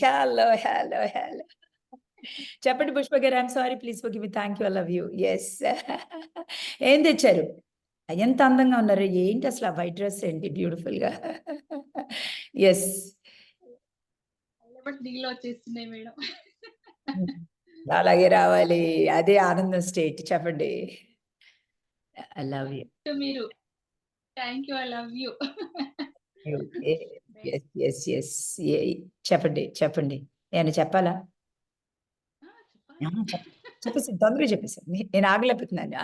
Hello hello hello చెప్పండి పుష్ప గారు I'm sorry please forgive thank you I love you yes ఏం తెచ్చారు? ఎంత అందంగా ఉన్నారు. ఏంటి అసలు ఆ వైట్ డ్రెస్ ఏంటి? బ్యూటిఫుల్గా. ఎస్ అలాగే రావాలి. అదే ఆనందం స్టేట్ చెప్పండి. ఐ లవ్ యూ మీరు thank you I love you yes yes yes చెప్పండి చెప్పండి. నేను చెప్పాలా? చెప్పేసి తొందరగా చెప్పేసి నేను ఆగలేకపోతున్నాను.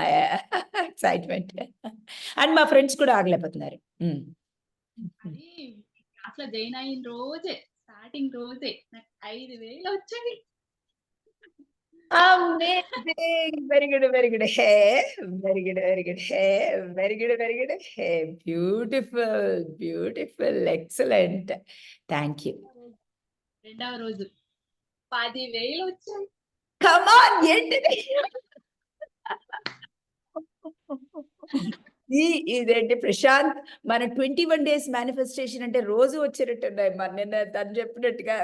ఎక్సైట్మెంట్. అండ్ మా ఫ్రెండ్స్ కూడా ఆగలేకపోతున్నారు. అట్లా జాయిన్ అయిన రోజే స్టార్టింగ్ రోజే. నాకు ఐదు వేలు వచ్చాయి. Amazing. Very good, very good. Hey, very good, very good. Hey, very good, very good. Hey, beautiful, beautiful, excellent. Thank you. రెండవ రోజు పది వేలు వచ్చాయి Come on, ఏంటిది? ఈ ఇదేంటి ప్రశాంత్ మన ట్వంటీ వన్ డేస్ మేనిఫెస్టేషన్ అంటే రోజు వచ్చేటట్టు ఉన్నాయి మరి. నిన్న తను చెప్పినట్టుగా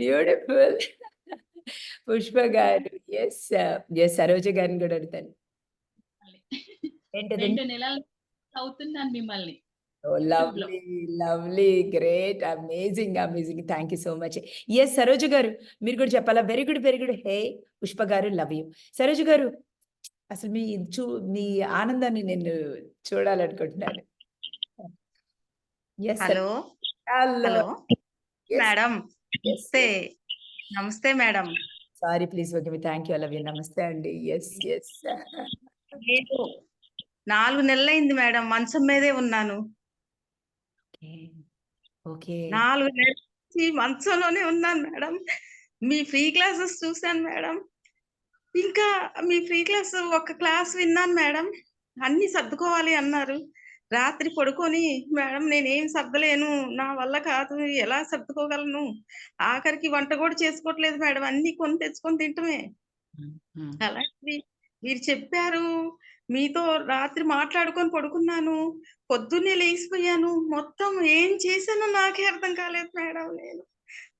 బ్యూటిఫుల్ పుష్ప గారు ఎస్ ఎస్ సరోజ గారిని కూడా అడుగుతాను. రెండు నెలలు అవుతున్నాను మిమ్మల్ని. Lovely lovely great amazing amazing thank you so much yes Saroja గారు మీరు కూడా చెప్పాలా? Very good very good hey Pushpa గారు లవ్ యూ సరోజ గారు అసలు మీ చూ మీ ఆనందాన్ని నేను చూడాలనుకుంటున్నాను. Yes hello. హలో. మేడం. నమస్తే. నమస్తే మేడం. సారీ ప్లీజ్ ఓకే మీ థ్యాంక్ యూ లవ్ యూ నమస్తే అండి. ఎస్ ఎస్ నేను నాలుగు నెలలైంది మేడం. మంచం మీదే ఉన్నాను. ఓకే. నాలుగు నెలల నుంచి మంచంలోనే ఉన్నాను మేడం. మీ ఫ్రీ క్లాసెస్ చూశాను మేడం. ఇంకా మీ ఫ్రీ క్లాస్ ఒక క్లాస్ విన్నాను మేడం. అన్ని సర్దుకోవాలి అన్నారు. రాత్రి పడుకొని మేడం నేనేం సర్దలేను. నా వల్ల కాదు. ఎలా సర్దుకోగలను? ఆఖరికి వంట కూడా చేసుకోవట్లేదు మేడం. అన్ని కొని తెచ్చుకొని తింటమే. అలాంటిది మీరు చెప్పారు. మీతో రాత్రి మాట్లాడుకొని పడుకున్నాను. పొద్దున్నే లేచిపోయాను. మొత్తం ఏం చేశానో నాకే అర్థం కాలేదు మేడం నేను.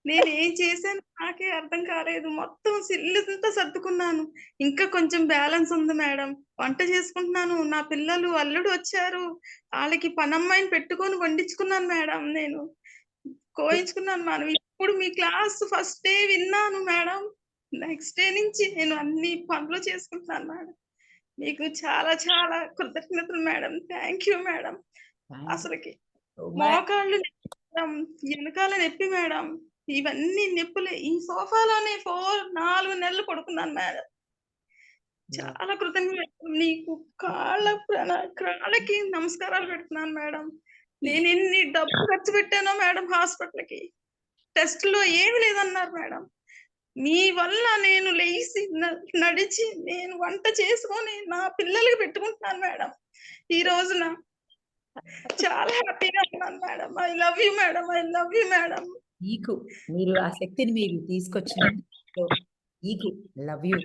నేను ఏం చేశానో నాకే అర్థం కాలేదు. మొత్తం సిల్లుంతా సర్దుకున్నాను. ఇంకా కొంచెం బ్యాలెన్స్ ఉంది మేడం. వంట చేసుకుంటున్నాను. నా పిల్లలు అల్లుడు వచ్చారు. వాళ్ళకి పనమ్మాయిని పెట్టుకొని వండించుకున్నాను మేడం నేను. కోయించుకున్నాను మేడం ఇప్పుడు మీ క్లాస్ ఫస్ట్ డే విన్నాను మేడం. నెక్స్ట్ డే నుంచి నేను అన్ని పనులు చేసుకుంటున్నాను మేడం. మీకు చాలా చాలా కృతజ్ఞతలు మేడం. Thank you madam. అసలుకి మోకాళ్ళు వెనకాల నొప్పి మేడం. ఇవన్నీ నొప్పులే. ఈ సోఫాలోనే ఫోర్ నాలుగు నెలలు పడుకున్నాను మేడం. చాలా కృతజ్ఞత నీకు కాళ్ళ కాళ్ళకి నమస్కారాలు పెడుతున్నాను మేడం. నేను ఎన్ని డబ్బు ఖర్చు పెట్టానో మేడం హాస్పిటల్కి. టెస్ట్లో ఏమి లేదన్నారు మేడం. మీ వల్ల నేను లేచి నడిచి నేను వంట చేసుకొని నా పిల్లలకి పెట్టుకుంటున్నాను మేడం. ఈ రోజున చాలా హ్యాపీగా ఉన్నాను madam. I love you madam. I love you madam. మీకు మీరు ఆ శక్తిని మీరు తీసుకొచ్చినందుకు మీకు లవ్ యూ.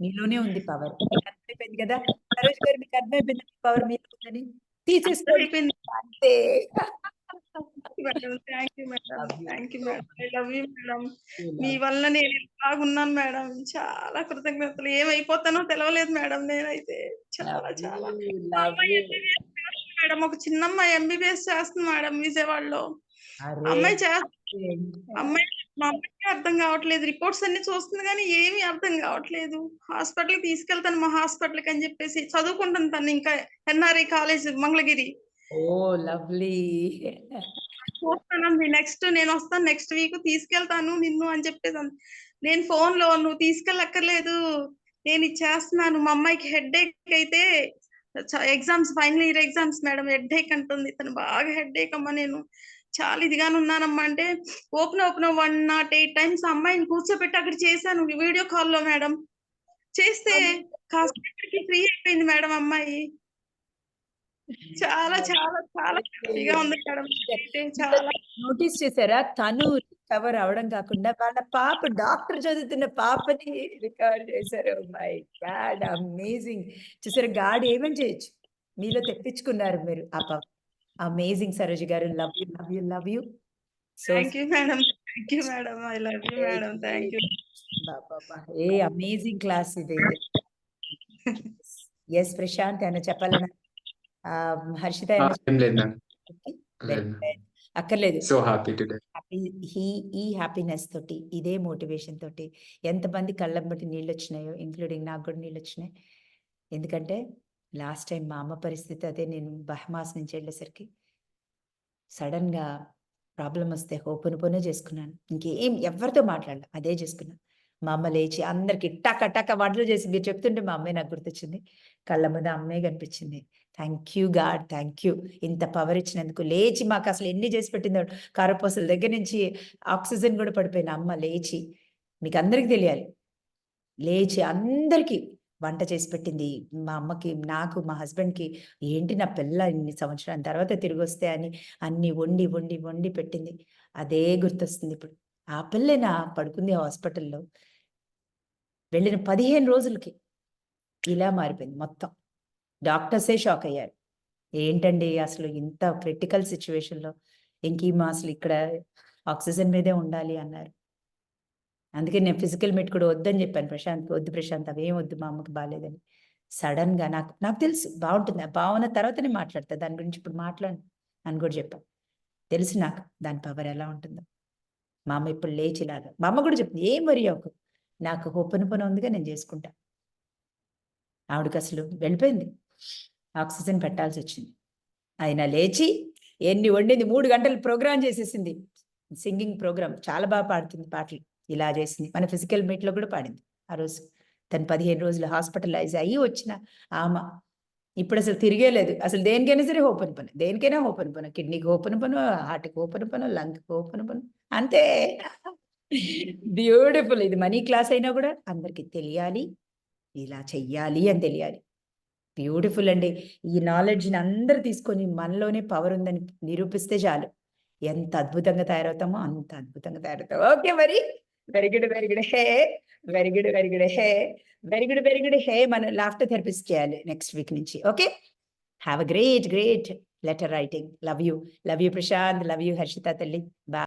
మీలోనే ఉంది పవర్. అర్థమైపోయింది కదా? సరోజ్ గారు మీకు అర్థమైపోయింది? పవర్ మీలో ఉందని? తీసేసుకోండి. అయిపోయింది అంతే మీ వల్ల నేను బాగున్నాను మేడం చాలా కృతజ్ఞతలు. ఏమైపోతానో తెలవలేదు మేడం నేనైతే చాలా చాలా. మేడం ఒక చిన్న అమ్మాయి ఎంబీబీఎస్ చేస్తుంది మేడం విజయవాడలో. అమ్మాయి చేస్తుంది అమ్మాయి మా అమ్మాయికి అర్థం కావట్లేదు. రిపోర్ట్స్ అన్ని చూస్తుంది కానీ ఏమీ అర్థం కావట్లేదు. హాస్పిటల్ తీసుకెళ్తాను మా హాస్పిటల్ అని చెప్పేసి చదువుకుంటాను తను ఇంకా ఎన్ఆర్ఐ కాలేజ్ మంగళగిరి. ఓ లవ్లీ! చూస్తానండి నెక్స్ట్ నేను వస్తాను నెక్స్ట్ వీక్ తీసుకెళ్తాను నిన్ను అని చెప్పేసి నేను ఫోన్లో నువ్వు తీసుకెళ్ళక్కర్లేదు. నేను ఇది చేస్తున్నాను. మా అమ్మాయికి హెడ్ ఏక్ అయితే exams final year exams madam headache అంటుంది. తను బాగా హెడ్ ఏక్ అమ్మా నేను. చాలా ఇదిగానే ఉన్నానమ్మా. అంటే open open one not eight times అమ్మాయిని కూర్చోబెట్టి అక్కడ చేశాను వీడియో కాల్లో మేడం చేస్తే కాస్త ఫ్రీ అయిపోయింది మేడం అమ్మాయి. చాలా చాలా చాలా హ్యాపీగా ఉంది మేడం చాలా నోటీస్ చేశారా? తను రికవర్ అవడం కాకుండా వాళ్ళ పాప డాక్టర్ చదువుతున్న పాపని రికవర్ చేశారు. మై గాడ్ అమేజింగ్ చూసారు గాడ్ ఏమని చేయొచ్చు? మీలో తెప్పించుకున్నారు మీరు. ఆ పాప అమేజింగ్ సరోజ గారు. Love you love you love you thank you madam thank you madam I love you madam thank you a amazing class ఇది. ఎస్ ప్రశాంత్ ఏమైనా చెప్పాలన్నా? ఆ, హర్షిత లేదు good. అక్కర్లేదు. సో హ్యాపీ టుడే ఈ ఈ హ్యాపీనెస్ తోటి ఇదే మోటివేషన్ తోటి ఎంతమంది కళ్ళం బట్టి నీళ్ళు వచ్చినాయో ఇంక్లూడింగ్ నాకు కూడా నీళ్ళు వచ్చినాయి ఎందుకంటే లాస్ట్ టైం మా అమ్మ పరిస్థితి అదే నేను బహమాస్ నుంచి వెళ్ళేసరికి సడన్గా ప్రాబ్లం వస్తే హోపును పోనే చేసుకున్నాను. ఇంకేం ఎవరితో మాట్లాడలే అదే చేసుకున్నాను మా అమ్మ లేచి అందరికి టక టక వంటలు చేసి మీరు చెప్తుంటే మా అమ్మాయి నాకు గుర్తొచ్చింది. కళ్ళ మీద అమ్మే కనిపించింది. Thank you god thank you. ఇంత పవర్ ఇచ్చినందుకు లేచి మాకు అసలు ఎన్ని చేసి పెట్టిందో కారపోసల దగ్గర నుంచి ఆక్సిజన్ కూడా పడిపోయిన అమ్మ లేచి మీకు అందరికి తెలియాలి. లేచి అందరికీ వంట చేసి పెట్టింది. మా అమ్మకి నాకు మా హస్బెండ్కి ఏంటి నా పిల్ల ఇన్ని సంవత్సరాల తర్వాత తిరిగి వస్తే అని అన్ని వండి వండి వండి పెట్టింది. అదే గుర్తొస్తుంది ఇప్పుడు. ఆ పిల్లేనా పడుకుంది హాస్పిటల్లో. వెళ్ళిన పదిహేను రోజులకి ఇలా మారిపోయింది మొత్తం. డాక్టర్సే షాక్ అయ్యారు. ఏంటండి అసలు ఇంత క్రిటికల్ సిచ్యువేషన్లో ఇంకీ మా అసలు ఇక్కడ ఆక్సిజన్ మీదే ఉండాలి అన్నారు. అందుకే నేను ఫిజికల్ మీట్ కూడా వద్దని చెప్పాను ప్రశాంత్ వద్దు ప్రశాంత్ అవేం వద్దు మా అమ్మకి బాగాలేదని సడన్గా నాకు నాకు తెలుసు బాగుంటుంది. ఆ భావన తర్వాత మాట్లాడతా దాని గురించి ఇప్పుడు మాట్లాడు అని కూడా చెప్పాను తెలుసు నాకు దాని పవర్ ఎలా ఉంటుందో. మా అమ్మ ఇప్పుడు లేచిలాగా మా అమ్మ కూడా చెప్తుంది ఏం వరి అవ్వకు. నాకు హోపన పని ఉందిగా నేను చేసుకుంటా. ఆవిడకి అసలు వెళ్ళిపోయింది. ఆక్సిజన్ పెట్టాల్సి వచ్చింది. ఆయన లేచి ఎన్ని వండింది మూడు గంటలు ప్రోగ్రామ్ చేసేసింది. సింగింగ్ ప్రోగ్రామ్ చాలా బాగా పాడుతుంది పాటలు. ఇలా చేసింది. మన ఫిజికల్ మీట్లో కూడా పాడింది ఆ రోజు. తను పదిహేను రోజులు హాస్పిటలైజ్ అయ్యి వచ్చిన ఆమె. ఇప్పుడు అసలు తిరిగే లేదు. అసలు దేనికైనా సరే ఓపెన్ పని. దేనికైనా ఓపెన్ పను. కిడ్నీకి ఓపెన్ పను హార్ట్కి ఓపెన్ పను లంగ్కి ఓపెన్ పను అంతే. బ్యూటిఫుల్ ఇది మనీ క్లాస్ అయినా కూడా అందరికీ తెలియాలి ఇలా చెయ్యాలి అని తెలియాలి. బ్యూటిఫుల్ అండి. ఈ నాలెడ్జ్ని అందరు తీసుకొని మనలోనే పవర్ ఉందని నిరూపిస్తే చాలు. ఎంత అద్భుతంగా తయారవుతామో అంత అద్భుతంగా తయారవుతాం. ఓకే మరి? Very good very good hey very good very good hey very good very good hey మన లాఫ్టర్ థెరపిస్ట్ చేయాలి నెక్స్ట్ వీక్ నుంచి. Okay have a great great letter writing love you love you Prashanth love you Harshitha తల్లి. బా